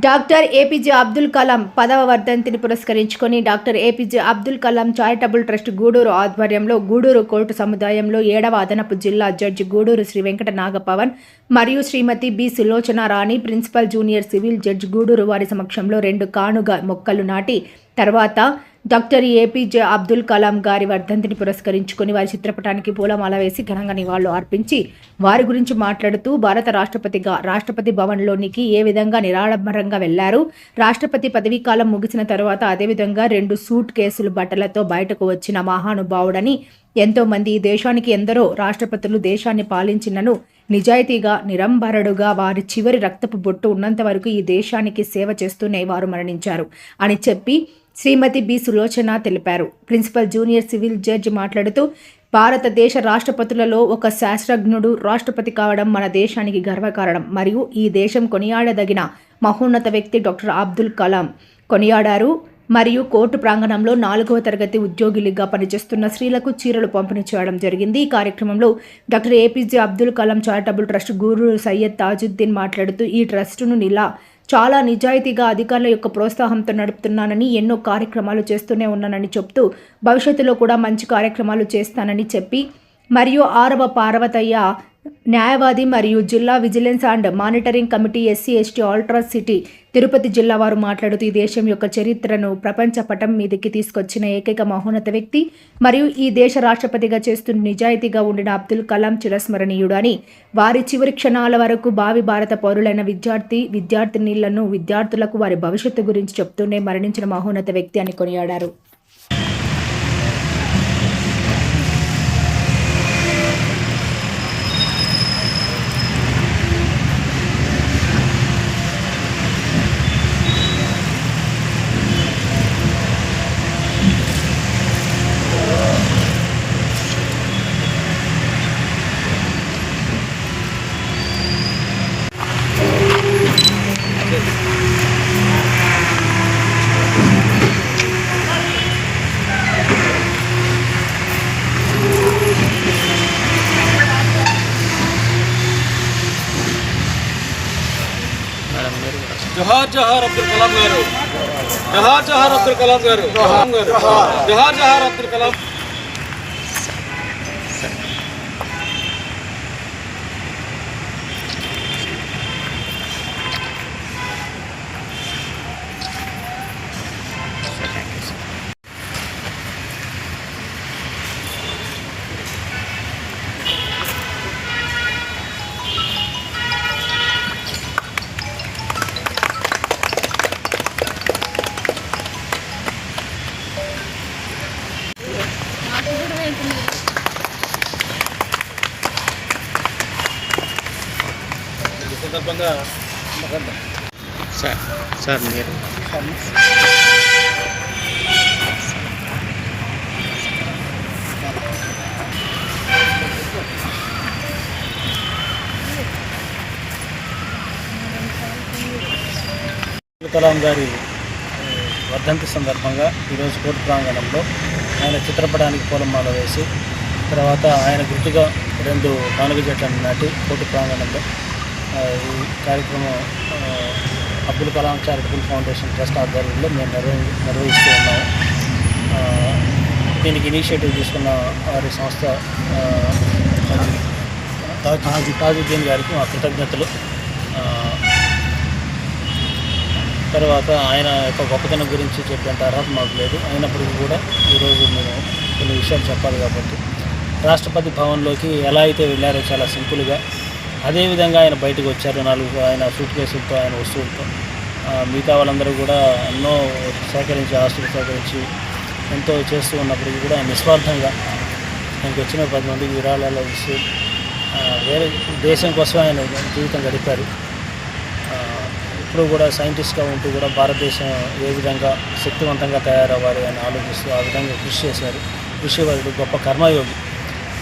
Doctor APJ Abdul Kalam పదవ వర్ధంతిని పురస్కరించుకొని doctor APJ Abdul Kalam charitable trust Gudur ఆధ్వర్యంలో గూడూరు కోర్టు సముదాయంలో ఏడవ అదనపు జిల్లా జడ్జి గూడూరు శ్రీ వెంకట నాగపవన్ మరియు Shrimati B Sulochana Rani principal junior civil judge Gudur వారి సమక్షంలో రెండు కానుగ మొక్కలు నాటి తర్వాత డాక్టర్ ఏపీజే అబ్దుల్ కలాం గారి వర్ధంతిని పురస్కరించుకొని వారి చిత్రపటానికి పూలమాల వేసి ఘనంగా నివాళులు అర్పించి వారి గురించి మాట్లాడుతూ భారత రాష్ట్రపతిగా రాష్ట్రపతి భవన్లోనికి ఏ విధంగా నిరాడంబరంగా వెళ్ళారు రాష్ట్రపతి పదవీ కాలం ముగిసిన తర్వాత అదేవిధంగా రెండు సూట్ కేసులు బట్టలతో బయటకు వచ్చిన మహానుభావుడని ఎంతోమంది ఈ దేశానికి ఎందరో రాష్ట్రపతులు దేశాన్ని పాలించినను నిజాయితీగా నిరంబరుడుగా వారి చివరి రక్తపు బొట్టు ఉన్నంత వరకు ఈ దేశానికి సేవ చేస్తూనే వారు మరణించారు అని చెప్పి శ్రీమతి బి. సులోచన తెలిపారు. ప్రిన్సిపల్ జూనియర్ సివిల్ జడ్జ్ మాట్లాడుతూ భారతదేశ రాష్ట్రపతులలో ఒక శాస్త్రజ్ఞుడు రాష్ట్రపతి కావడం మన దేశానికి గర్వకారణం. మరియు ఈ దేశం కొనియాడదగిన మహోన్నత వ్యక్తి డాక్టర్ అబ్దుల్ కలాం కొనియాడారు. మరియు కోర్టు ప్రాంగణంలో నాలుగవ తరగతి ఉద్యోగులుగా పనిచేస్తున్న స్త్రీలకు చీరలు పంపిణీ చేయడం జరిగింది. ఈ కార్యక్రమంలో doctor APJ Abdul Kalam charitable trust గురు సయ్యద్ తాజుద్దీన్ మాట్లాడుతూ ఈ ట్రస్టును నిలా చాలా నిజాయితీగా అధికారుల యొక్క ప్రోత్సాహంతో నడుపుతున్నానని ఎన్నో కార్యక్రమాలు చేస్తూనే ఉన్నానని చెప్తూ భవిష్యత్తులో కూడా మంచి కార్యక్రమాలు చేస్తానని చెప్పి మరియు ఆరవ పార్వతయ్య న్యాయవాది మరియు జిల్లా vigilance and monitoring committee SC ST ultra city Tirupati జిల్లా వారు మాట్లాడుతూ ఈ దేశం యొక్క చరిత్రను ప్రపంచ పటం మీదకి తీసుకొచ్చిన ఏకైక మహోన్నత వ్యక్తి మరియు ఈ దేశ రాష్ట్రపతిగా చేస్తున్న నిజాయితీగా ఉండిన అబ్దుల్ కలాం చిరస్మరణీయుడు అని వారి చివరి క్షణాల వరకు భావి భారత పౌరులైన విద్యార్థి విద్యార్థినీలను విద్యార్థులకు వారి భవిష్యత్తు గురించి చెప్తూనే మరణించిన మహోన్నత వ్యక్తి అని కొనియాడారు. జోహార్ జోహార్ అబ్దుల్ కలాం గారు జోహార్ జోహార్ అబ్దుల్ కలాం గారు కలాం గారు జోహార్ జోహార్ అబ్దుల్ కలాం సందర్భంగా సార్ సార్ మీరు. అబ్దుల్ కలాం గారి వర్ధంతి సందర్భంగా ఈరోజు కోర్టు ప్రాంగణంలో ఆయన చిత్రపటానికి పూలమాల వేసి తర్వాత ఆయన గుర్తుగా రెండు నాలుగు చెట్లను నాటి కోర్టు ప్రాంగణంలో ఈ కార్యక్రమం Abdul Kalam charitable foundation trust ఆధ్వర్యంలో మేము నిర్వహి నిర్వహిస్తూ ఉన్నాము. దీనికి ఇనిషియేటివ్ తీసుకున్న వారి సంస్థ తాజుద్దీన్ గారికి మా కృతజ్ఞతలు. తర్వాత ఆయన యొక్క గొప్పతనం గురించి చెప్పేంత అర్హత మాకు లేదు. అయినప్పటికీ కూడా ఈరోజు మేము కొన్ని విషయాలు చెప్పాలి కాబట్టి రాష్ట్రపతి భవన్లోకి ఎలా అయితే వెళ్ళారో చాలా సింపుల్గా అదేవిధంగా ఆయన బయటకు వచ్చారు. నాలుగు ఆయన సూట్ కేసులతో ఆయన వస్తువులతో. మిగతా వాళ్ళందరూ కూడా ఎన్నో సేకరించి ఆస్తులు సేకరించి ఎంతో చేస్తూ ఉన్నప్పటికీ కూడా ఆయన నిస్వార్థంగా ఆయనకు వచ్చిన పది మందికి విరాళాలు ఇస్తూ వేరే దేశం కోసం ఆయన జీవితం గడిపారు. ఇప్పుడు కూడా సైంటిస్ట్గా ఉంటూ కూడా భారతదేశం ఏ విధంగా శక్తివంతంగా తయారవ్వాలి అని ఆలోచిస్తూ ఆ విధంగా కృషి చేశారు. కృషి కృషివాడు గొప్ప కర్మయోగి.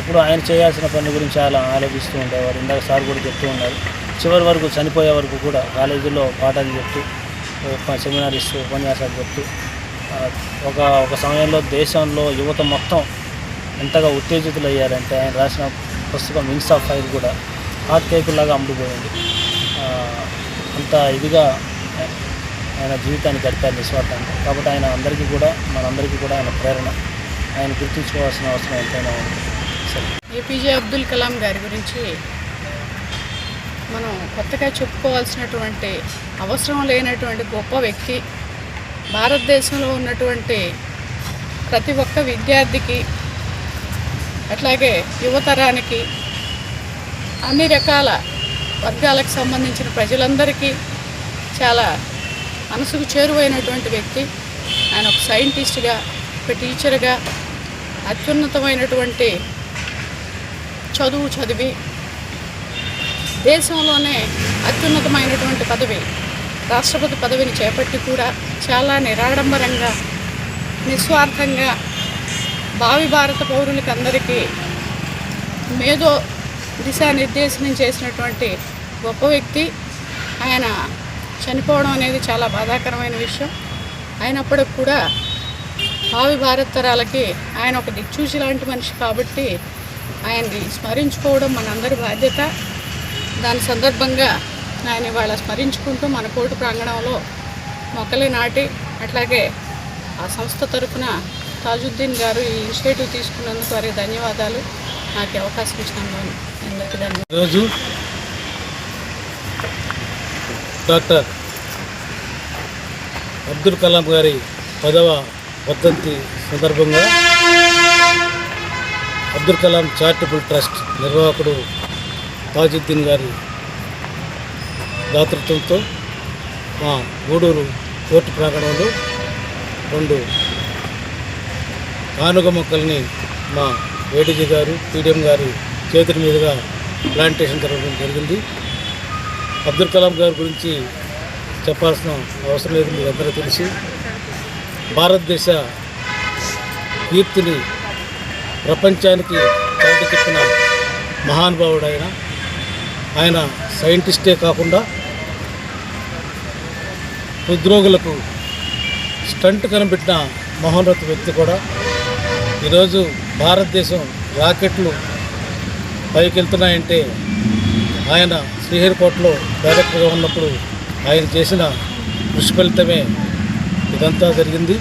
ఇప్పుడు ఆయన చేయాల్సిన పని గురించి చాలా ఆలోచిస్తూ ఉండేవారు. ఇందాక సార్ కూడా చెప్తూ ఉన్నారు. చివరి వరకు చనిపోయే వరకు కూడా కాలేజీలో పాఠాలు చెప్తూ సెమినార్ ఇస్తూ ఉపన్యాసాలు చెప్తూ ఒక ఒక సమయంలో దేశంలో యువత మొత్తం ఎంతగా ఉత్తేజితులు అయ్యారంటే ఆయన రాసిన పుస్తకం వింగ్స్ ఆఫ్ ఫైర్ కూడా హాట్ కేకుల్లాగా అమ్ముడుపోయింది అంత ఇదిగా ఆయన జీవితాన్ని గడిపారు నిస్వార్థంగా. కాబట్టి ఆయన అందరికీ కూడా మనందరికీ కూడా ఆయన ప్రేరణ. ఆయన గుర్తుంచుకోవాల్సిన అవసరం ఎంతైనా ఉంది. ఏపీజే అబ్దుల్ కలాం గారి గురించి మనం కొత్తగా చెప్పుకోవాల్సినటువంటి అవసరం లేనటువంటి గొప్ప వ్యక్తి భారతదేశంలో ఉన్నటువంటి ప్రతి ఒక్క విద్యార్థికి అట్లాగే యువతరానికి అన్ని రకాల వర్గాలకు సంబంధించిన ప్రజలందరికీ చాలా మనసుకు చేరువైనటువంటి వ్యక్తి. ఆయన ఒక సైంటిస్ట్గా ఒక టీచర్గా అత్యున్నతమైనటువంటి చదువు చదివి దేశంలోనే అత్యున్నతమైనటువంటి పదవి రాష్ట్రపతి పదవిని చేపట్టి కూడా చాలా నిరాడంబరంగా నిస్వార్థంగా భావి భారత పౌరులకి అందరికీ మేధో దిశానిర్దేశనం చేసినటువంటి గొప్ప వ్యక్తి. ఆయన చనిపోవడం అనేది చాలా బాధాకరమైన విషయం. అయినప్పటికి కూడా భావి భారత తరాలకి ఆయన ఒక దిక్చూచి లాంటి మనిషి కాబట్టి ఆయన్ని స్మరించుకోవడం మనందరి బాధ్యత. దాని సందర్భంగా ఆయన ఇవాళ స్మరించుకుంటూ మన కోర్టు ప్రాంగణంలో మొక్కలే నాటి అట్లాగే ఆ సంస్థ తరఫున తాజుద్దీన్ గారు ఈ ఇనిషియేటివ్ తీసుకున్నందుకు వారికి ధన్యవాదాలు. నాకు అవకాశం ఇచ్చినందుకు అందరికీ ధన్యవాదాలు. డాక్టర్ అబ్దుల్ కలాం గారి పదవ వర్ధంతి సందర్భంగా అబ్దుల్ కలాం చారిటబుల్ ట్రస్ట్ నిర్వాహకుడు తాజుద్దీన్ గారి దాతృత్వంతో మా గూడూరు కోర్టు ప్రాంగణంలో రెండు కానుగ మొక్కల్ని మా ఏడీజీ గారు పీడిఎం గారు చేతుల మీదుగా ప్లాంటేషన్ జరగడం జరిగింది. అబ్దుల్ కలాం గారి గురించి చెప్పాల్సిన అవసరం లేదు మీరందరూ తెలిసి. భారతదేశ కీర్తిని ప్రపంచానికి చాటి చెప్పిన మహానుభావుడు ఆయన ఆయన సైంటిస్టే కాకుండా హృద్రోగులకు స్టంట్ కనిపెట్టిన మహోన్నత వ్యక్తి కూడా. ఈరోజు భారతదేశం రాకెట్లు పైకి వెళ్తున్నాయంటే ఆయన శ్రీహరికోటలో డైరెక్టర్గా ఉన్నప్పుడు ఆయన చేసిన కృషి ఫలితమే ఇదంతా జరిగింది.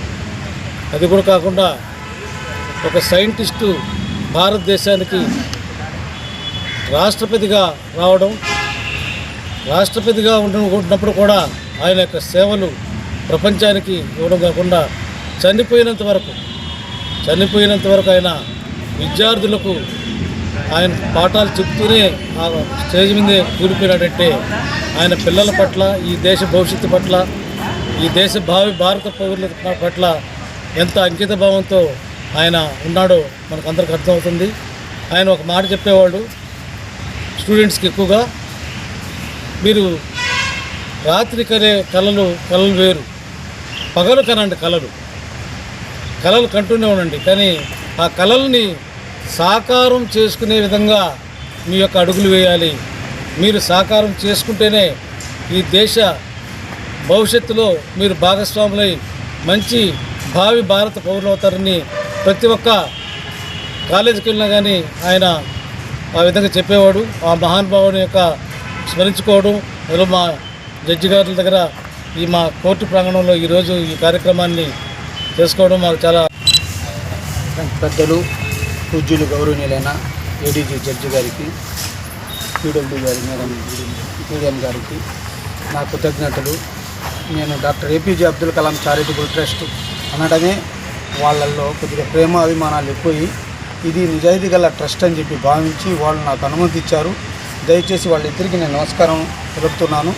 అది కూడా కాకుండా ఒక సైంటిస్టు భారతదేశానికి రాష్ట్రపతిగా రావడం రాష్ట్రపతిగా ఉంటున్నప్పుడు కూడా ఆయన యొక్క సేవలు ప్రపంచానికి ఇవ్వడం కాకుండా చనిపోయినంత వరకు చనిపోయినంత వరకు ఆయన విద్యార్థులకు ఆయన పాఠాలు చెప్తూనే ఆ స్టేజ్ మీదే కూలిపోయినాడంటే ఆయన పిల్లల పట్ల ఈ దేశ భవిష్యత్తు పట్ల ఈ దేశ భావి భారత పౌరుల పట్ల ఎంత అంకిత భావంతో ఆయన ఉన్నాడో మనకు అందరికి అర్థమవుతుంది. ఆయన ఒక మాట చెప్పేవాడు స్టూడెంట్స్కి ఎక్కువగా మీరు రాత్రి కనే కళలు కళలు వేరు. పగలు కనండి కళలు. కళలు కంటూనే ఉండండి. కానీ ఆ కళల్ని సాకారం చేసుకునే విధంగా మీ యొక్క అడుగులు వేయాలి. మీరు సాకారం చేసుకుంటేనే ఈ దేశ భవిష్యత్తులో మీరు భాగస్వాములై మంచి భావి భారత పౌరులు అవుతారని ప్రతి ఒక్క కాలేజీకి వెళ్ళినా కానీ ఆయన ఆ విధంగా చెప్పేవాడు ఆ మహానుభావుని యొక్క స్మరించుకోవడం అందులో మా జడ్జి గారుల దగ్గర ఈ మా కోర్టు ప్రాంగణంలో ఈరోజు ఈ కార్యక్రమాన్ని చేసుకోవడం మాకు చాలా పెద్దలు పూజ్యులు గౌరవనీయులైన ఏడీజీ జడ్జి గారికి పీడబ్ల్యూ గారి మేడం పీడిఎం గారికి నా కృతజ్ఞతలు. నేను doctor APJ Abdul Kalam charitable trust అనడమే వాళ్ళల్లో కొద్దిగా ప్రేమ అభిమానాలు ఎక్కువయి ఇది నిజాయితీ గల ట్రస్ట్ అని చెప్పి భావించి వాళ్ళు నాకు అనుమతి ఇచ్చారు. దయచేసి వాళ్ళిద్దరికీ నేను నమస్కారం తెలుపుతున్నాను.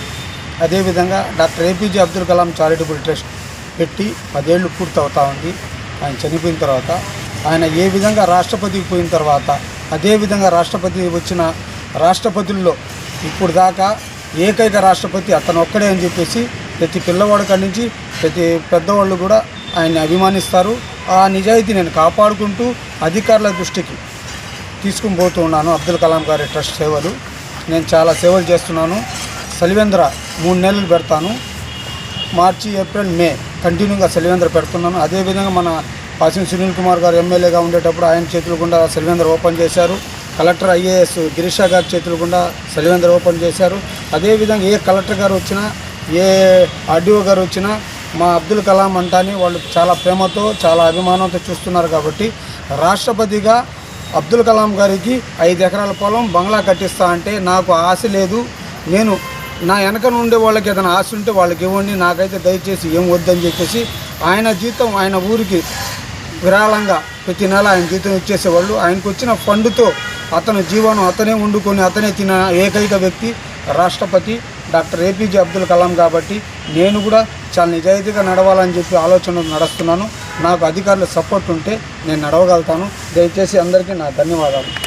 అదేవిధంగా doctor APJ Abdul Kalam charitable trust పెట్టి పదేళ్ళు పూర్తవుతా ఉంది. ఆయన చనిపోయిన తర్వాత ఆయన ఏ విధంగా రాష్ట్రపతికి పోయిన తర్వాత అదేవిధంగా రాష్ట్రపతి వచ్చిన రాష్ట్రపతుల్లో ఇప్పుడు దాకా ఏకైక రాష్ట్రపతి అతను ఒక్కడే అని చెప్పేసి ప్రతి పిల్లవాడి కాడి నుంచి ప్రతి పెద్దవాళ్ళు కూడా ఆయన్ని అభిమానిస్తారు. ఆ నిజాయితీ నేను కాపాడుకుంటూ అధికారుల దృష్టికి తీసుకుని పోతూ ఉన్నాను. అబ్దుల్ కలాం గారి ట్రస్ట్ సేవలు. నేను చాలా సేవలు చేస్తున్నాను. సలివేంద్ర మూడు నెలలు పెడతాను. మార్చి ఏప్రిల్ మే కంటిన్యూగా సెలివేంద్ర పెడుతున్నాను. అదేవిధంగా మన పాసిన సునీల్ కుమార్ గారు ఎమ్మెల్యేగా ఉండేటప్పుడు ఆయన చేతులు గుండా సెలివేంద్ర ఓపెన్ చేశారు. కలెక్టర్ ఐఏఎస్ గిరీష గారి చేతులు గుండా సెలివేంద్ర ఓపెన్ చేశారు. అదేవిధంగా ఏ కలెక్టర్ గారు వచ్చినా ఏ ఆర్డీఓ గారు వచ్చినా మా అబ్దుల్ కలాం అంటాని వాళ్ళు చాలా ప్రేమతో చాలా అభిమానంతో చూస్తున్నారు కాబట్టి రాష్ట్రపతిగా అబ్దుల్ కలాం గారికి ఐదు ఎకరాల పొలం బంగ్లా కట్టిస్తా అంటే నాకు ఆశ లేదు. నేను నా వెనక నుండే వాళ్ళకి ఏదైనా ఆశ ఉంటే వాళ్ళకి ఇవ్వండి నాకైతే దయచేసి ఏం వద్దని చెప్పేసి ఆయన జీతం ఆయన ఊరికి విరాళంగా ప్రతి నెల ఆయన జీతం ఇచ్చేసేవాళ్ళు. ఆయనకు వచ్చిన ఫండ్తో అతను జీవనం అతనే వండుకొని అతనే తిన ఏకైక వ్యక్తి రాష్ట్రపతి డాక్టర్ ఏపీజే అబ్దుల్ కలాం కాబట్టి నేను కూడా చాలా నిజాయితీగా నడవాలని చెప్పి ఆలోచన నడుస్తున్నాను. నాకు అధికారుల సపోర్ట్ ఉంటే నేను నడవగలుగుతాను. దయచేసి అందరికీ నా ధన్యవాదాలు.